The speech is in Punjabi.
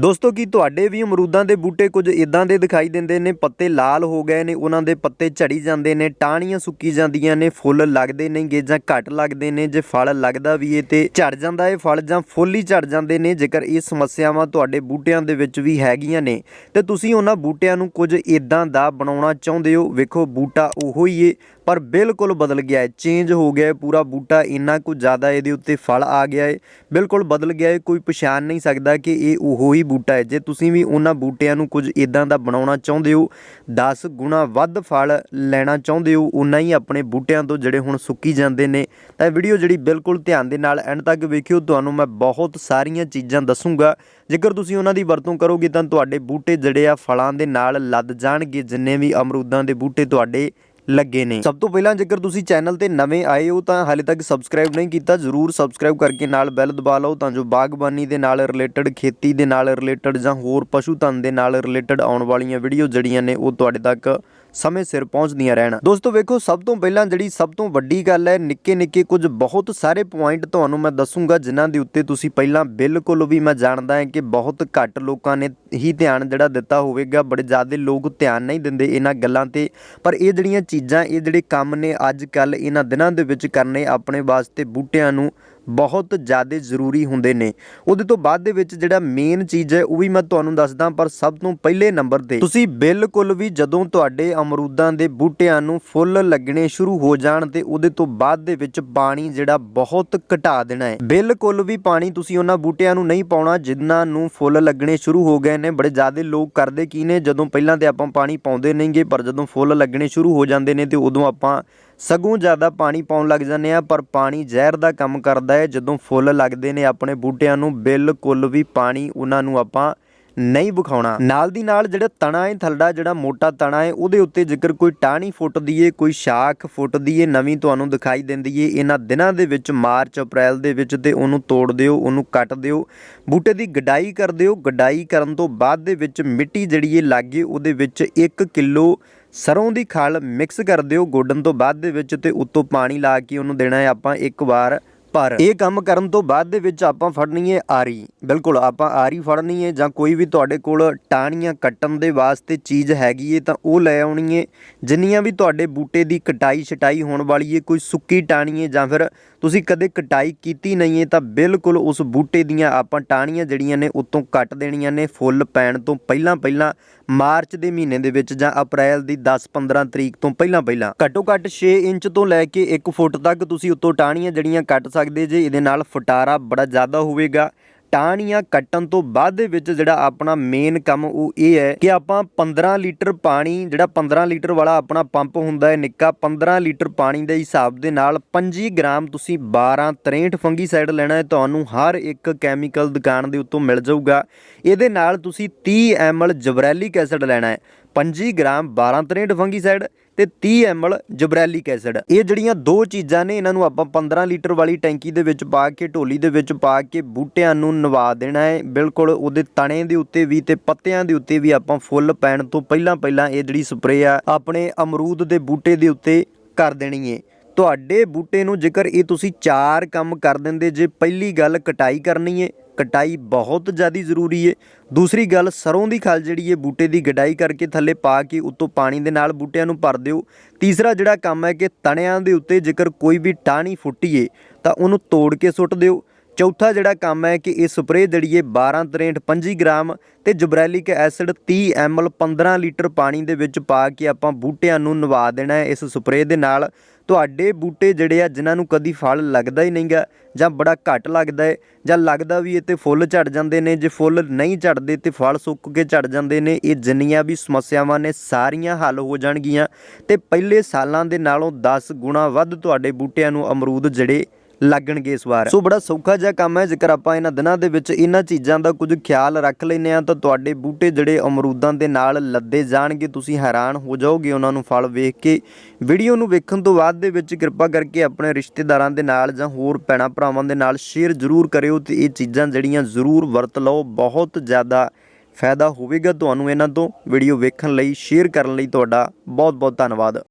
ਦੋਸਤੋ, ਕੀ ਤੁਹਾਡੇ ਵੀ ਅਮਰੂਦਾਂ ਦੇ ਬੂਟੇ ਕੁਝ ਇਦਾਂ ਦੇ ਦਿਖਾਈ ਦਿੰਦੇ ਨੇ? ਪੱਤੇ ਲਾਲ ਹੋ ਗਏ ਨੇ, ਉਹਨਾਂ ਦੇ ਪੱਤੇ ਝੜੀ ਜਾਂਦੇ ਨੇ, ਟਾਹਣੀਆਂ ਸੁੱਕੀ ਜਾਂਦੀਆਂ ਨੇ, ਫੁੱਲ ਲੱਗਦੇ ਨਹੀਂਗੇ ਜਾਂ ਘੱਟ ਲੱਗਦੇ ਨੇ, ਜੇ ਫਲ ਲੱਗਦਾ ਵੀ ਏ ਤੇ ਝੜ ਜਾਂਦਾ ਏ, ਫਲ ਜਾਂ ਫੁੱਲ ਹੀ ਝੜ ਜਾਂਦੇ ਨੇ, ਜੇਕਰ ਇਹ ਸਮੱਸਿਆਵਾਂ ਤੁਹਾਡੇ ਬੂਟਿਆਂ ਦੇ ਵਿੱਚ ਵੀ ਹੈਗੀਆਂ ਨੇ, ਤੇ ਤੁਸੀਂ ਉਹਨਾਂ ਬੂਟਿਆਂ ਨੂੰ ਕੁਝ ਇਦਾਂ ਦਾ ਬਣਾਉਣਾ ਚਾਹੁੰਦੇ ਹੋ? ਵੇਖੋ, ਬੂਟਾ ਉਹੋ ਹੀ ਏ ਪਰ ਬਿਲਕੁਲ ਬਦਲ ਗਿਆ ਹੈ। ਚੇਂਜ ਹੋ ਗਿਆ ਹੈ। ਪੂਰਾ ਬੂਟਾ ਇੰਨਾ ਕੁ ਜ਼ਿਆਦਾ ਇਹਦੇ ਉੱਤੇ ਫਲ ਆ ਗਿਆ ਹੈ। ਬਿਲਕੁਲ ਬਦਲ ਗਿਆ ਹੈ। ਕੋਈ ਪਛਾਣ ਨਹੀਂ ਸਕਦਾ ਕਿ ਇਹ ਉਹੋ ਹੀ ਬੂਟਾ ਹੈ। ਜੇ ਤੁਸੀਂ ਵੀ ਉਹਨਾਂ ਬੂਟਿਆਂ ਨੂੰ ਕੁਝ ਇਦਾਂ ਦਾ ਬਣਾਉਣਾ ਚਾਹੁੰਦੇ ਹੋ 10 ਗੁਣਾ ਵੱਧ ਫਲ ਲੈਣਾ ਚਾਹੁੰਦੇ ਹੋ ਉਨਾ ਹੀ ਆਪਣੇ ਬੂਟਿਆਂ ਤੋਂ ਜਿਹੜੇ ਹੁਣ ਸੁੱਕੀ ਜਾਂਦੇ ਨੇ। ਤਾਂ ਇਹ ਵੀਡੀਓ ਜਿਹੜੀ ਬਿਲਕੁਲ ਧਿਆਨ ਦੇ ਨਾਲ ਐਂਡ ਤੱਕ ਵੇਖਿਓ। ਤੁਹਾਨੂੰ ਮੈਂ ਬਹੁਤ ਸਾਰੀਆਂ ਚੀਜ਼ਾਂ ਦੱਸੂਗਾ। ਜੇਕਰ ਤੁਸੀਂ ਉਹਨਾਂ ਦੀ ਵਰਤੋਂ ਕਰੋਗੇ ਤਾਂ ਤੁਹਾਡੇ ਬੂਟੇ ਜਿਹੜੇ ਆ ਫਲਾਂ ਦੇ ਨਾਲ ਲੱਦ ਜਾਣਗੇ। ਜਿੰਨੇ ਵੀ ਅਮਰੂਦਾਂ ਦੇ ਬੂਟੇ ਤੁਹਾਡੇ ਲੱਗੇ ਨੇ। ਸਭ ਤੋਂ ਪਹਿਲਾਂ ਜੇਕਰ ਤੁਸੀਂ ਚੈਨਲ ਤੇ ਨਵੇਂ ਆਏ ਹੋ ਤਾਂ ਹਾਲੇ ਤੱਕ ਸਬਸਕ੍ਰਾਈਬ ਨਹੀਂ ਕੀਤਾ, ਜਰੂਰ ਸਬਸਕ੍ਰਾਈਬ ਕਰਕੇ ਨਾਲ ਬੈਲ ਦਬਾ ਲਓ ਤਾਂ ਜੋ ਬਾਗਬਾਨੀ ਦੇ ਨਾਲ ਰਿਲੇਟਡ ਖੇਤੀ ਦੇ ਨਾਲ ਰਿਲੇਟਡ ਜਾਂ ਹੋਰ ਪਸ਼ੂ ਧਨ ਦੇ ਨਾਲ ਰਿਲੇਟਡ ਆਉਣ ਵਾਲੀਆਂ ਵੀਡੀਓ ਜਿਹੜੀਆਂ ਨੇ ਉਹ ਤੁਹਾਡੇ ਤੱਕ ਸਮੇਂ ਸਿਰ ਪਹੁੰਚਦੀਆਂ ਰਹਿਣ। ਦੋਸਤੋ, ਵੇਖੋ, ਸਭ ਤੋਂ ਪਹਿਲਾਂ ਜਿਹੜੀ ਸਭ ਤੋਂ ਵੱਡੀ ਗੱਲ ਹੈ ਨਿੱਕੇ ਨਿੱਕੇ ਕੁਝ ਬਹੁਤ ਸਾਰੇ ਪੁਆਇੰਟ ਤੁਹਾਨੂੰ ਮੈਂ ਦੱਸੂਗਾ, ਜਿਨ੍ਹਾਂ ਦੇ ਉੱਤੇ ਤੁਸੀਂ ਪਹਿਲਾਂ ਬਿਲਕੁਲ ਵੀ ਮੈਂ ਜਾਣਦਾ ਹਾਂ ਕਿ ਬਹੁਤ ਘੱਟ ਲੋਕਾਂ ਨੇ ਹੀ ਧਿਆਨ ਜਿਹੜਾ ਦਿੱਤਾ ਹੋਵੇਗਾ। ਬੜੇ ਜ਼ਿਆਦਾ ਲੋਕ ਧਿਆਨ ਨਹੀਂ ਦਿੰਦੇ ਇਹਨਾਂ ਗੱਲਾਂ ਤੇ। ਪਰ ਇਹ ਜਿਹੜੀਆਂ ਚੀਜ਼ਾਂ, ਇਹ ਜਿਹੜੇ ਕੰਮ ਨੇ ਅੱਜ ਕੱਲ ਇਹਨਾਂ ਦਿਨਾਂ ਦੇ ਵਿੱਚ ਕਰਨੇ ਆਪਣੇ ਵਾਸਤੇ ਬੂਟਿਆਂ ਨੂੰ ਬਹੁਤ ਜ਼ਿਆਦਾ ਜ਼ਰੂਰੀ ਹੁੰਦੇ ਨੇ। ਉਹਦੇ ਤੋਂ ਬਾਅਦ ਦੇ ਵਿੱਚ ਜਿਹੜਾ ਮੇਨ ਚੀਜ਼ ਹੈ, ਉਹ ਵੀ ਮੈਂ ਤੁਹਾਨੂੰ ਦੱਸਦਾ, ਪਰ ਸਭ ਤੋਂ ਪਹਿਲੇ ਨੰਬਰ ਤੇ। ਤੁਸੀਂ ਬਿਲਕੁਲ ਵੀ ਜਦੋਂ ਤੁਹਾਡੇ ਅਮਰੂਦਾਂ ਦੇ ਬੂਟਿਆਂ ਨੂੰ ਫੁੱਲ ਲੱਗਣੇ ਸ਼ੁਰੂ ਹੋ ਜਾਣ ਤੇ ਉਹਦੇ ਤੋਂ ਬਾਅਦ ਦੇ ਵਿੱਚ ਪਾਣੀ ਜਿਹੜਾ ਬਹੁਤ ਘਟਾ ਦੇਣਾ ਹੈ। ਬਿਲਕੁਲ ਵੀ ਪਾਣੀ ਤੁਸੀਂ ਉਹਨਾਂ ਬੂਟਿਆਂ ਨੂੰ ਨਹੀਂ ਪਾਉਣਾ ਜਿਨ੍ਹਾਂ ਨੂੰ ਫੁੱਲ ਲੱਗਣੇ ਸ਼ੁਰੂ ਹੋ ਗਏ ਨੇ। ਬੜੇ ਜ਼ਿਆਦਾ ਲੋਕ ਕਰਦੇ ਕੀ ਨੇ, ਜਦੋਂ ਪਹਿਲਾਂ ਤੇ ਆਪਾਂ ਪਾਣੀ ਪਾਉਂਦੇ ਨਹੀਂਗੇ, ਪਰ ਜਦੋਂ ਫੁੱਲ ਲੱਗਣੇ ਸ਼ੁਰੂ ਹੋ ਜਾਂਦੇ ਨੇ ਤੇ ਉਦੋਂ ਆਪਾਂ ਸਗੋਂ ਜ਼ਿਆਦਾ ਪਾਣੀ ਪਾਉਣ ਲੱਗ ਜਾਂਦੇ ਆ, ਪਰ ਪਾਣੀ ਜ਼ਹਿਰ ਦਾ ਕੰਮ ਕਰਦਾ ਹੈ। ਜਦੋਂ ਫੁੱਲ ਲੱਗਦੇ ਨੇ ਆਪਣੇ ਬੂਟਿਆਂ ਨੂੰ, ਬਿਲਕੁਲ ਵੀ ਪਾਣੀ ਉਹਨਾਂ ਨੂੰ ਆਪਾਂ ਨਹੀਂ ਵਿਖਾਉਣਾ। ਨਾਲ ਦੀ ਨਾਲ ਜਿਹੜਾ ਤਣਾ ਹੈ, ਥਲੜਾ ਜਿਹੜਾ ਮੋਟਾ ਤਣਾ ਹੈ, ਉਹਦੇ ਉੱਤੇ ਜੇਕਰ ਕੋਈ ਟਾਹਣੀ ਫੁੱਟਦੀ ਏ ਕੋਈ ਸ਼ਾਖ ਫੁੱਟਦੀ ਏ ਨਵੀਂ ਤੁਹਾਨੂੰ ਦਿਖਾਈ ਦਿੰਦੀ ਏ। ਇਹਨਾਂ ਦਿਨਾਂ ਦੇ ਵਿੱਚ, ਮਾਰਚ, ਅਪ੍ਰੈਲ ਦੇ ਵਿੱਚ ਤੇ ਉਹਨੂੰ ਤੋੜ ਦਿਓ, ਉਹਨੂੰ ਕੱਟ ਦਿਓ, ਬੂਟੇ ਦੀ ਗਡਾਈ ਕਰ ਦਿਓ। ਗਡਾਈ ਕਰਨ ਤੋਂ ਬਾਅਦ ਦੇ ਵਿੱਚ ਮਿੱਟੀ ਜਿਹੜੀ ਏ, ਲਾਗੇ ਉਹਦੇ ਵਿੱਚ 1 ਕਿਲੋ ਸਰੋਂ ਦੀ ਖਲ ਮਿਕਸ ਕਰ ਦਿਓ ਗੋਡਨ ਤੋਂ ਬਾਅਦ ਦੇ ਵਿੱਚ ਤੇ ਉੱਤੋਂ ਪਾਣੀ ਲਾ ਕੇ ਉਹਨੂੰ ਦੇਣਾ ਹੈ ਆਪਾਂ ਇੱਕ ਵਾਰ ਪਰ ਇਹ ਕੰਮ ਕਰਨ ਤੋਂ ਬਾਅਦ ਦੇ ਵਿੱਚ ਆਪਾਂ ਫੜਨੀ ਹੈ ਆਰੀ। ਬਿਲਕੁਲ, ਆਪਾਂ ਆਰੀ ਫੜਨੀ ਹੈ ਜਾਂ ਕੋਈ ਵੀ ਤੁਹਾਡੇ ਕੋਲ ਟਾਹਣੀਆਂ ਕੱਟਣ ਦੇ ਵਾਸਤੇ ਚੀਜ਼ ਹੈਗੀ ਏ ਤਾਂ ਉਹ ਲੈ ਆਉਣੀ ਏ ਜਿੰਨੀਆਂ ਵੀ ਤੁਹਾਡੇ ਬੂਟੇ ਦੀ ਕਟਾਈ ਛਟਾਈ ਹੋਣ ਵਾਲੀ ਏ ਕੋਈ ਸੁੱਕੀ ਟਾਹਣੀ ਏ ਜਾਂ ਫਿਰ ਤੁਸੀਂ ਕਦੇ ਕਟਾਈ ਕੀਤੀ ਨਹੀਂ ਹੈ ਤਾਂ ਬਿਲਕੁਲ ਉਸ ਬੂਟੇ ਦੀਆਂ ਆਪਾਂ ਟਾਹਣੀਆਂ ਜਿਹੜੀਆਂ ਨੇ ਉਤੋਂ ਕੱਟ ਦੇਣੀਆਂ ਨੇ ਫੁੱਲ ਪੈਣ ਤੋਂ ਪਹਿਲਾਂ ਪਹਿਲਾਂ ਮਾਰਚ ਦੇ ਮਹੀਨੇ ਦੇ ਵਿੱਚ ਜਾਂ ਅਪ੍ਰੈਲ ਦੀ 10-15 ਤਰੀਕ ਤੋਂ ਪਹਿਲਾਂ ਪਹਿਲਾਂ। ਘੱਟੋ ਘੱਟ 6 ਇੰਚ ਤੋਂ ਲੈ ਕੇ 1 ਫੁੱਟ ਤੱਕ ਤੁਸੀਂ ਉੱਤੋਂ ਟਾਹਣੀਆਂ ਜਿਹੜੀਆਂ ਕੱਟ ਸਕਦੇ ਜੇ, ਇਹਦੇ ਨਾਲ ਫਟਾਰਾ ਬੜਾ ਜ਼ਿਆਦਾ ਹੋਵੇਗਾ। ਟਾਹਣੀਆਂ ਕੱਟਣ ਤੋਂ ਬਾਅਦ ਦੇ ਵਿੱਚ ਜਿਹੜਾ ਆਪਣਾ ਮੇਨ ਕੰਮ ਉਹ ਇਹ ਹੈ ਕਿ ਆਪਾਂ 15 ਲੀਟਰ ਪਾਣੀ, ਜਿਹੜਾ 15 ਲੀਟਰ ਵਾਲਾ ਆਪਣਾ ਪੰਪ ਹੁੰਦਾ ਹੈ ਨਿੱਕਾ 15 ਲੀਟਰ ਪਾਣੀ ਦੇ ਹਿਸਾਬ ਦੇ ਨਾਲ 25 ਗ੍ਰਾਮ ਤੁਸੀਂ 12 63 ਫੰਗੀਸਾਈਡ ਲੈਣਾ ਹੈ, ਤੁਹਾਨੂੰ ਹਰ ਇੱਕ ਕੈਮੀਕਲ ਦੁਕਾਨ ਦੇ ਉੱਤੋਂ ਮਿਲ ਜਾਊਗਾ। ਇਹਦੇ ਨਾਲ ਤੁਸੀਂ 30 ml ਜਬਰੈਲਿਕ ਐਸਿਡ ਲੈਣਾ ਹੈ। 25 ਗ੍ਰਾਮ 12 63 ਫੰਗੀਸਾਈਡ ਤੇ 30 ml ਜਬਰੈਲਿਕ ਐਸਿਡ ਇਹ ਜਿਹੜੀਆਂ ਦੋ ਚੀਜ਼ਾਂ ਨੇ, ਇਹਨਾਂ ਨੂੰ ਆਪਾਂ 15 ਲੀਟਰ ਵਾਲੀ ਟੈਂਕੀ ਦੇ ਵਿੱਚ ਪਾ ਕੇ, ਢੋਲੀ ਦੇ ਵਿੱਚ ਪਾ ਕੇ, ਬੂਟਿਆਂ ਨੂੰ ਨਵਾ ਦੇਣਾ ਹੈ। ਬਿਲਕੁਲ ਉਹਦੇ ਤਣੇ ਦੇ ਉੱਤੇ ਵੀ ਤੇ ਪੱਤਿਆਂ ਦੇ ਉੱਤੇ ਵੀ ਆਪਾਂ ਫੁੱਲ ਪੈਣ ਤੋਂ ਪਹਿਲਾਂ ਪਹਿਲਾਂ ਇਹ ਜਿਹੜੀ ਸਪਰੇਅ ਆ, ਆਪਣੇ ਅਮਰੂਦ ਦੇ ਬੂਟੇ ਦੇ ਉੱਤੇ ਕਰ ਦੇਣੀ ਹੈ ਤੁਹਾਡੇ ਬੂਟੇ ਨੂੰ ਜੇਕਰ ਇਹ ਤੁਸੀਂ ਚਾਰ ਕੰਮ ਕਰ ਦਿੰਦੇ, ਜੇ ਪਹਿਲੀ ਗੱਲ ਕਟਾਈ ਕਰਨੀ ਹੈ ਕਟਾਈ ਬਹੁਤ ਜ਼ਿਆਦਾ ਜ਼ਰੂਰੀ ਏ। ਦੂਸਰੀ ਗੱਲ, ਸਰੋਂ ਦੀ ਖਲ ਜਿਹੜੀ ਏ, ਬੂਟੇ ਦੀ ਗਡਾਈ ਕਰਕੇ ਥੱਲੇ ਪਾ ਕੇ ਉੱਤੋਂ ਪਾਣੀ ਦੇ ਨਾਲ ਬੂਟਿਆਂ ਨੂੰ ਭਰ ਦਿਓ। ਤੀਸਰਾ ਜਿਹੜਾ ਕੰਮ ਹੈ ਕਿ ਤਣਿਆਂ ਦੇ ਉੱਤੇ ਜੇਕਰ ਕੋਈ ਵੀ ਟਾਹਣੀ ਫੁੱਟੀਏ ਤਾਂ ਉਹਨੂੰ ਤੋੜ ਕੇ ਸੁੱਟ ਦਿਓ। ਚੌਥਾ ਜਿਹੜਾ ਕੰਮ ਹੈ ਕਿ ਇਹ ਸਪਰੇਅ ਜਿਹੜੀ ਹੈ 12 63 25 ਗ੍ਰਾਮ ਤੇ ਜਬਰੈਲਿਕ ਐਸਿਡ 30 ml 15 ਲੀਟਰ ਪਾਣੀ ਦੇ ਵਿੱਚ ਪਾ ਕੇ ਆਪਾਂ ਬੂਟਿਆਂ ਨੂੰ ਨਵਾ ਦੇਣਾ ਹੈ ਇਸ ਸਪਰੇਅ ਦੇ ਨਾਲ। ਤੁਹਾਡੇ ਬੂਟੇ ਜਿਹੜੇ ਆ, ਜਿਨ੍ਹਾਂ ਨੂੰ ਕਦੀ ਫਲ ਲੱਗਦਾ ਹੀ ਨਹੀਂਗਾ ਜਾਂ ਬੜਾ ਘੱਟ ਲੱਗਦਾ ਹੈ ਜਾਂ ਲੱਗਦਾ ਵੀ ਇਹ ਤੇ ਫੁੱਲ ਝੜ ਜਾਂਦੇ ਨੇ, ਜੇ ਫੁੱਲ ਨਹੀਂ ਝੜਦੇ ਤੇ ਫਲ ਸੁੱਕ ਕੇ ਝੜ ਜਾਂਦੇ ਨੇ, ਇਹ ਜਿੰਨੀਆਂ ਵੀ ਸਮੱਸਿਆਵਾਂ ਨੇ ਸਾਰੀਆਂ ਹੱਲ ਹੋ ਜਾਣਗੀਆਂ। ਤੇ ਪਹਿਲੇ ਸਾਲਾਂ ਦੇ ਨਾਲੋਂ 10 ਗੁਣਾ ਵੱਧ ਤੁਹਾਡੇ ਬੂਟਿਆਂ ਨੂੰ ਅਮਰੂਦ ਜਿਹੜੇ ਲੱਗਣਗੇ ਇਸ ਵਾਰ। ਸੋ ਬੜਾ ਸੌਖਾ ਜਿਹਾ ਕੰਮ ਹੈ। ਜੇਕਰ ਆਪਾਂ ਇਹਨਾਂ ਦਿਨਾਂ ਦੇ ਵਿੱਚ ਇਹਨਾਂ ਚੀਜ਼ਾਂ ਦਾ ਕੁਝ ਖਿਆਲ ਰੱਖ ਲੈਨੇ ਆ ਤਾਂ ਤੁਹਾਡੇ ਬੂਟੇ ਜਿਹੜੇ ਅਮਰੂਦਾਂ ਦੇ ਨਾਲ ਲੱਦੇ ਜਾਣਗੇ। ਤੁਸੀਂ ਹੈਰਾਨ ਹੋ ਜਾਓਗੇ ਉਹਨਾਂ ਨੂੰ ਫਲ ਵੇਖ ਕੇ। ਵੀਡੀਓ ਨੂੰ ਵੇਖਣ ਤੋਂ ਬਾਅਦ ਦੇ ਵਿੱਚ ਕਿਰਪਾ ਕਰਕੇ ਆਪਣੇ ਰਿਸ਼ਤੇਦਾਰਾਂ ਦੇ ਨਾਲ ਜਾਂ ਹੋਰ ਭੈਣਾਂ ਭਰਾਵਾਂ ਦੇ ਨਾਲ ਸ਼ੇਅਰ ਜ਼ਰੂਰ ਕਰਿਓ ਤੇ ਇਹ ਚੀਜ਼ਾਂ ਜਿਹੜੀਆਂ ਜ਼ਰੂਰ ਵਰਤ ਲਓ। ਬਹੁਤ ਜ਼ਿਆਦਾ ਫਾਇਦਾ ਹੋਵੇਗਾ ਤੁਹਾਨੂੰ ਇਹਨਾਂ ਤੋਂ। ਵੀਡੀਓ ਵੇਖਣ ਲਈ ਸ਼ੇਅਰ ਕਰਨ ਲਈ ਤੁਹਾਡਾ ਬਹੁਤ ਬਹੁਤ ਧੰਨਵਾਦ।